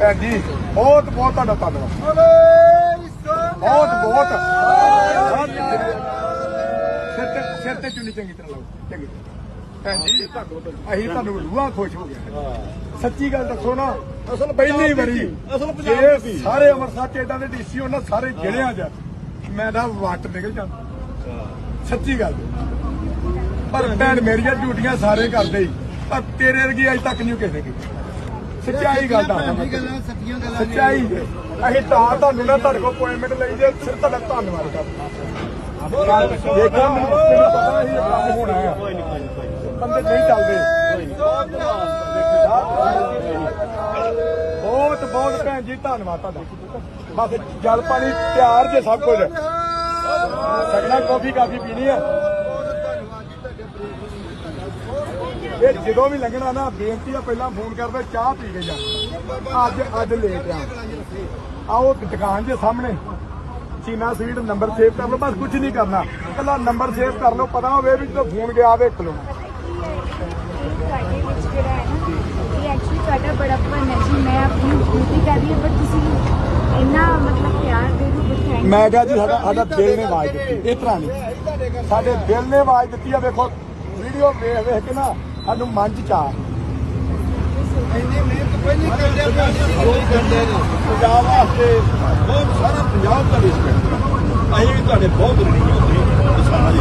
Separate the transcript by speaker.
Speaker 1: ਭੈਣ ਜੀ ਬਹੁਤ ਬਹੁਤ ਤੁਹਾਡਾ ਧੰਨਵਾਦ। ਬਹੁਤ ਬਹੁਤ। ਸਿਰ ਤੇ ਸਿਰ ਤੇ ਚੁੰਨੀ ਚੰਗੀ ਤਰ੍ਹਾਂ ਲਾਓ ਚੰਗੀ। ਭੈਣ ਜੀ ਅਸੀਂ ਤੁਹਾਨੂੰ ਰੂਹਾਂ ਖੁਸ਼ ਹੋ ਗਿਆ ਸੱਚੀ ਗੱਲ ਦੱਸੋ ਨਾ ਅਸਲ ਪਹਿਲੀ ਵਾਰੀ
Speaker 2: ਅਸਲ ਪੰਜਾਬ
Speaker 1: ਜੇ
Speaker 2: ਦੀ।
Speaker 1: ਸਾਰੇ ਅੰਮ੍ਰਿਤਸਰ ਚ ਏਦਾਂ ਦੇ ਡੀਸੀ ਉਹਨਾਂ ਸਾਰੇ ਜ਼ਿਲ੍ਹਿਆਂ ਚ। ਮੈਂ ਤਾਂ ਵੱਟ ਨਿਕਲ ਜਾਂਦਾ। ਸੱਚੀ ਗੱਲ। ਪਰ ਭੈਣ ਮੇਰੀਆਂ ਡਿਊਟੀਆਂ ਸਾਰੇ ਕਰਦੇ ਹੀ ਪਰ ਤੇਰੇ ਵਰਗੀ ਅਜੇ ਤੱਕ ਨਹੀਂ ਕਿਸੇ ਕੀਤੀ। ਸੱਚਾਈ ਗੱਲ ਦਾ
Speaker 2: ਸੱਚੀਆਂ ਗੱਲਾਂ
Speaker 1: ਸੱਚਾਈ। ਅਸੀਂ ਤਾਂ ਤੁਹਾਨੂੰ ਨਾ ਤੁਹਾਡੇ ਕੋਲ ਅਪਾਇੰਟਮੈਂਟ ਲਈ ਜੇ ਸਿਰ ਤੁਹਾਡਾ ਧੰਨਵਾਦ ਕਰਦੇ। ਦੇਖੋ ਮੈਨੂੰ ਪਤਾ ਇਹ ਕੰਮ ਹੋਣਾ ਹੈ। ਬੰਦੇ ਨਹੀਂ ਚੱਲਦੇ। ਬਹੁਤ ਬਹੁਤ ਭੈਣ ਜੀ ਧੰਨਵਾਦ ਤੁਹਾਡਾ। ਬਸ ਜਲ ਪਾਣੀ ਤਿਆਰ ਜੇ ਸਭ ਕੁਝ। ਸਗਣਾ ਕਾਫੀ ਕਾਫੀ ਪੀਣੀ ਹੈ। ਇਹ ਜਦੋਂ ਵੀ ਲੰਘਣਾ ਨਾ ਬੇਨਤੀ ਆ ਪਹਿਲਾਂ ਫੋਨ ਕਰਦਾ ਚਾਹ ਪੀ ਕੇ ਜਾ। ਅੱਜ ਅੱਜ ਲੇਟ ਆ। ਆਓ ਦੁਕਾਨ ਦੇ ਸਾਹਮਣੇ। ਚੀਨਾ ਸਵੀਟ ਨੰਬਰ ਸੇਵ ਕਰ ਲਓ ਬਸ ਕੁਝ ਨਹੀਂ ਕਰਨਾ। ਕੱਲਾ ਨੰਬਰ ਸੇਵ ਕਰ ਲਓ ਪਤਾ ਹੋਵੇ ਵੀ ਜਦੋਂ ਫੋਨ ਗਿਆ ਵੇਖ ਲਓ।
Speaker 3: ਤੁਹਾਡੇ ਇਹ ਬੜਾਪਨ ਹੈ ਜੀ। ਮੈਂ ਆਪਣੀ ਡਿਊਟੀ ਕਰ ਰਹੀ ਹਾਂ ਪਰ ਤੁਸੀਂ ਇੰਨਾ ਮਤਲਬ ਪਿਆਰ ਦੇ ਹੋ ਥੈਂਕ
Speaker 1: ਮੈਂ ਕਿਹਾ ਜੀ ਸਾਡਾ ਸਾਡਾ ਦਿਲ ਨੇ ਆਵਾਜ਼ ਦਿੱਤੀ। ਇਸ ਤਰ੍ਹਾਂ ਨਹੀਂ। ਸਾਡੇ ਦਿਲ ਨੇ ਆਵਾਜ਼ ਦਿੱਤੀ ਆ ਵੇਖੋ। ਵੀਡੀਓ ਵੇਖ ਵੇਖ ਕੇ ਨਾ ਸਾਨੂੰ ਮੰਚ ਚ ਆ
Speaker 2: ਇੰਨੀ ਮਿਹਨਤ ਪਹਿਲੀ ਕਰਦੇ ਆ ਲੋਕ ਕਰਦੇ ਨੇ
Speaker 1: ਪੰਜਾਬ ਵਾਸਤੇ
Speaker 2: ਬਹੁਤ ਸਾਰਾ ਪੰਜਾਬ ਦਾ। ਰਿਸਪੈਕਟ ਅਸੀਂ ਵੀ ਤੁਹਾਡੇ ਬਹੁਤ ਰਿਣੀ ਹੁੰਦੇ ਸਾਰਾ ਜੀ